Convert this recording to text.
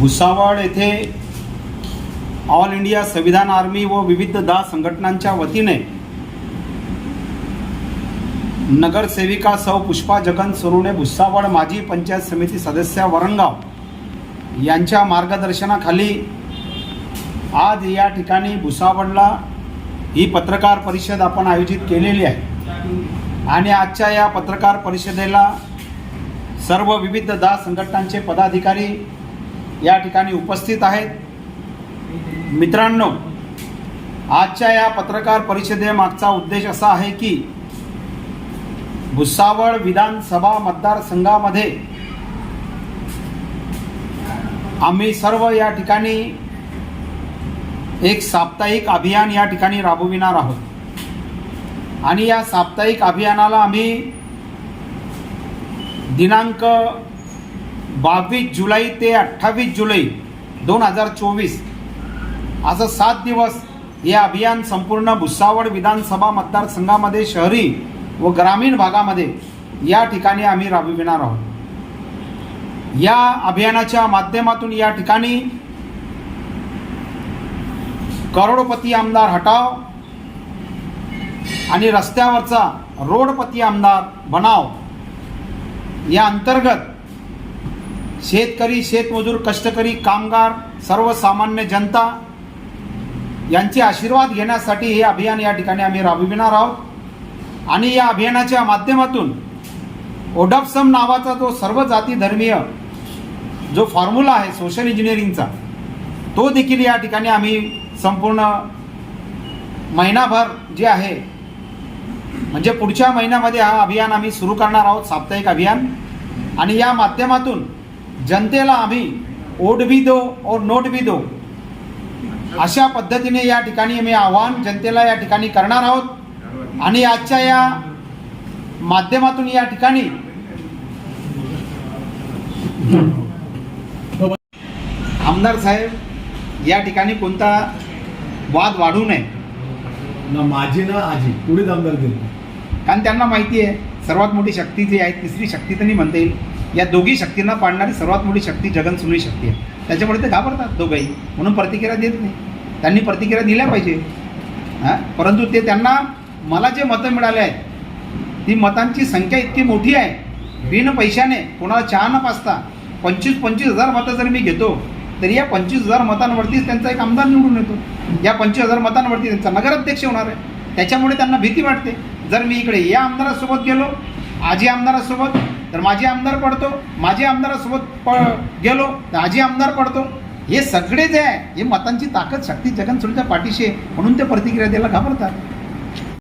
भुसावळ येथे all India संविधान army व विविध दहा संघटनांच्या वतीने नगरसेविका सौ पुष्पा जगन सोरुणे भुसावळ माजी पंचायत समिती सदस्य वरणगाव यांच्या मार्गदर्शनाखाली आज या ठिकाणी भुसावळला ही पत्रकार परिषद आपण आयोजित केलेली आहे. आणि आजच्या या पत्रकार परिषदेला सर्व विविध दहा संघटनांचे पदाधिकारी या ठिकाणी उपस्थित आहेत. मित्रांनो आजच्या या पत्रकार परिषदेमागचा उद्देश असा आहे की भुसावळ विधानसभा मतदारसंघामध्ये आम्ही सर्व या ठिकाणी एक साप्ताहिक अभियान या ठिकाणी राबविणार आहोत. आणि या साप्ताहिक अभियानाला आम्ही दिनांक बावीस जुलै ते अठ्ठावीस जुलै दोन हजार चोवीस. असं सात दिवस हे अभियान संपूर्ण भुसावळ विधानसभा मतदारसंघामध्ये शहरी व ग्रामीण भागामध्ये या ठिकाणी आम्ही राबविणार आहोत. या अभियानाच्या माध्यमातून या ठिकाणी करोडपती आमदार हटाव आणि रस्त्यावरचा रोडपती आमदार बनाव या अंतर्गत शेतकरी शेतमजूर कष्टकरी कामगार सर्वसामान्य जनता यांचे आशीर्वाद घेण्यासाठी हे अभियान या ठिकाणी आम्ही राबविणार आहोत. आणि या अभियानाच्या माध्यमातून ओडपसम नावाचा जो सर्व जाती धर्मीय जो फॉर्म्युला आहे सोशल इंजिनिअरिंगचा तो देखील या ठिकाणी आम्ही संपूर्ण महिनाभर जे आहे म्हणजे पुढच्या महिन्यामध्ये हा अभियान आम्ही सुरू करणार आहोत साप्ताहिक अभियान. आणि या माध्यमातून जनतेला आम्ही ओट भी दो और नोट भी दो. अशा पद्धतीने या ठिकाणी आम्ही आव्हान जनतेला या ठिकाणी करणार आहोत. आणि आजच्या या माध्यमातून या ठिकाणी आमदार साहेब या ठिकाणी कोणता वाद वाढू नये. ना माझी ना आजी पुढे आमदार दिली कारण त्यांना माहिती आहे सर्वात मोठी शक्ती जी आहे तिसरी शक्ती तर नाही म्हणता येईल. या दोघी शक्तींना पाडणारी सर्वात मोठी शक्ती जगन सुनी शक्ती आहे. त्याच्यामुळे ते घाबरतात दोघंही. म्हणून प्रतिक्रिया देत नाही. त्यांनी प्रतिक्रिया दिल्या पाहिजे. हां? परंतु ते त्यांना मला जे मतं मिळाले आहेत ती मतांची संख्या इतकी मोठी आहे. बिन पैशाने कोणाला चहा न पाचता पंचवीस पंचवीस हजार मतं जर मी घेतो तरी या पंचवीस हजार मतांवरतीच त्यांचा एक आमदार निवडून येतो. या पंचवीस हजार मतांवरती त्यांचा नगराध्यक्ष होणार आहे. त्याच्यामुळे त्यांना भीती वाटते. जर मी इकडे या आमदारासोबत गेलो आजी आमदारासोबत तर माझी आमदार पडतो माझे आमदारासोबत प गेलो तर आजी आमदार पडतो. हे सगळे जे आहे हे मतांची ताकद शक्ती जगन सुरूच्या पाठीशी म्हणून ते प्रतिक्रिया द्यायला घाबरतात.